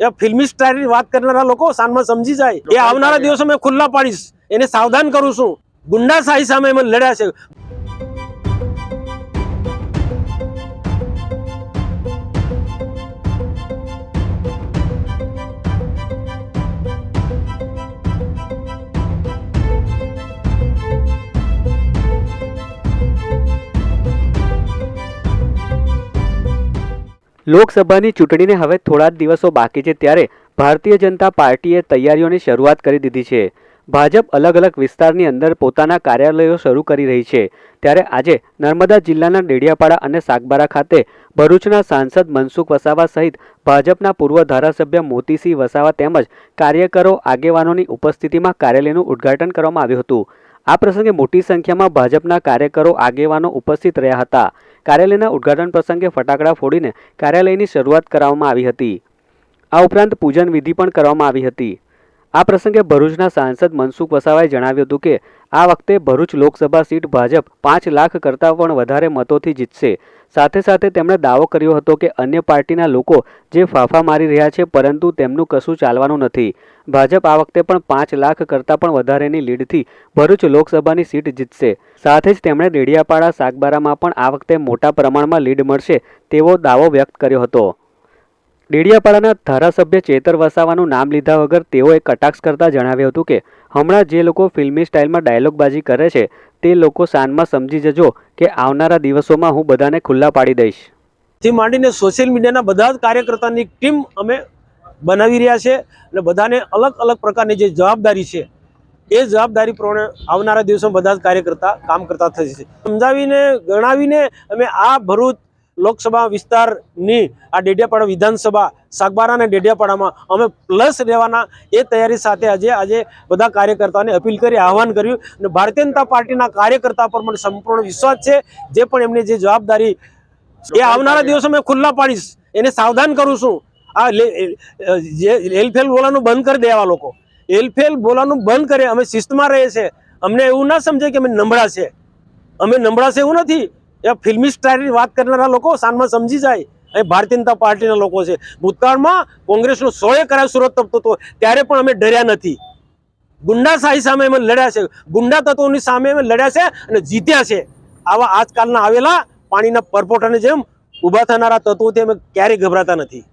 એ ફિલ્મી સ્ટાઇલની વાત કરનારા લોકો સાનમાં સમજી જાય. એ આવનારા દિવસો મેં ખુલ્લા પાડીશ. એને સાવધાન કરું છું. ગુંડાશાહી સામે અમે લડ્યા છે. લોકસભાની ચૂંટણીને હવે થોડા જ દિવસો બાકી છે ત્યારે ભારતીય જનતા પાર્ટીએ તૈયારીઓની શરૂઆત કરી દીધી છે. ભાજપ અલગ અલગ વિસ્તારની અંદર પોતાના કાર્યાલયો શરૂ કરી રહી છે. ત્યારે આજે નર્મદા જિલ્લાના ડેડિયાપાડા અને સાગબારા ખાતે ભરૂચના સાંસદ મનસુખ વસાવા સહિત ભાજપના પૂર્વ ધારાસભ્ય મોતીસિંહ વસાવા તેમજ કાર્યકરો આગેવાનોની ઉપસ્થિતિમાં કાર્યાલયનું ઉદ્ઘાટન કરવામાં આવ્યું હતું. આ પ્રસંગે મોટી સંખ્યામાં ભાજપના કાર્યકરો આગેવાનો ઉપસ્થિત રહ્યા હતા. કાર્યાલયના ઉદ્ઘાટન પ્રસંગે ફટાકડા ફોડીને કાર્યાલયની શરૂઆત કરવામાં આવી હતી. આ ઉપરાંત પૂજન વિધિ પણ કરવામાં આવી હતી. આ પ્રસંગે ભરૂચના સાંસદ મનસુખ વસાવાએ જણાવ્યું હતું કે, આ વખતે ભરૂચ લોકસભા સીટ ભાજપ પાંચ લાખ કરતાં પણ વધારે મતોથી જીતશે. સાથે સાથે તેમણે દાવો કર્યો હતો કે, અન્ય પાર્ટીના લોકો જે ફાફા મારી રહ્યા છે, પરંતુ તેમનું કશું ચાલવાનું નથી. ભાજપ આ વખતે પણ પાંચ લાખ કરતાં પણ વધારેની લીડથી ભરૂચ લોકસભાની સીટ જીતશે. સાથે જ તેમણે ડેડિયાપાડા, સાગબારામાં પણ આ વખતે મોટા પ્રમાણમાં લીડ મળશે તેવો દાવો વ્યક્ત કર્યો હતો. ડેડિયાપાડાના ધારાસભ્ય ચેતર વસાવાનું નામ લીધા વગર તેઓએ કટાક્ષ કરતા જણાવ્યું હતું કે, હમણાં જે લોકો ફિલ્મી સ્ટાઇલમાં ડાયલોગબાજી કરે છે, તે લોકો સાનમાં સમજી જજો કે આવનારા દિવસોમાં હું બધાને ખુલ્લા પાડી દઈશ. થી માંડીને સોશિયલ મીડિયાના બધા જ કાર્યકર્તાની ટીમ અમે બનાવી રહ્યા છે અને બધાને અલગ અલગ પ્રકારની જે જવાબદારી છે, એ જવાબદારી પ્રમાણે આવનારા દિવસોમાં બધા જ કાર્યકર્તા કામ કરતા થશે. સમજાવીને, ગણાવીને અમે આ ભરૂચ લોકસભા વિસ્તારની આ ડેડિયાપાડા વિધાનસભા, સાગબારા અને ડેડિયાપાડામાં અમે પ્લસ રહેવાના એ તૈયારી સાથે આજે આજે બધા કાર્યકર્તાઓને અપીલ કરી, આહવાન કર્યું અને ભારતીય જનતા પાર્ટીના કાર્યકર્તા પર મને સંપૂર્ણ વિશ્વાસ છે. જે પણ એમની જે જવાબદારી એ આવનારા દિવસો મેં ખુલ્લા પાડીશ. એને સાવધાન કરું છું. આ હેલફેલ બોલાનું બંધ કરી દેવા લોકો. હેલફેલ બોલાનું બંધ કરે, અમે શિસ્તમાં રહીએ છીએ. અમને એવું ના સમજે કે અમે નબળા છે અમે નબળા છે એવું નથી. એ ફિલ્મી સ્ટાઇલની વાત કરનારા લોકો સાનમાં સમજી જાય. એ ભારતીય જનતા પાર્ટીના લોકો છે. ભૂતકાળમાં કોંગ્રેસનો સોળે કરાર સુરત તપતો હતો. ત્યારે પણ અમે ડર્યા નથી. ગુંડાશાહી સામે અમે લડ્યા છે. ગુંડા તત્વોની સામે અમે લડ્યા છે અને જીત્યા છે. આવા આજકાલના આવેલા પાણીના પરપોટાની જેમ ઊભા થનારા તત્વોથી અમે ક્યારેય ગભરાતા નથી.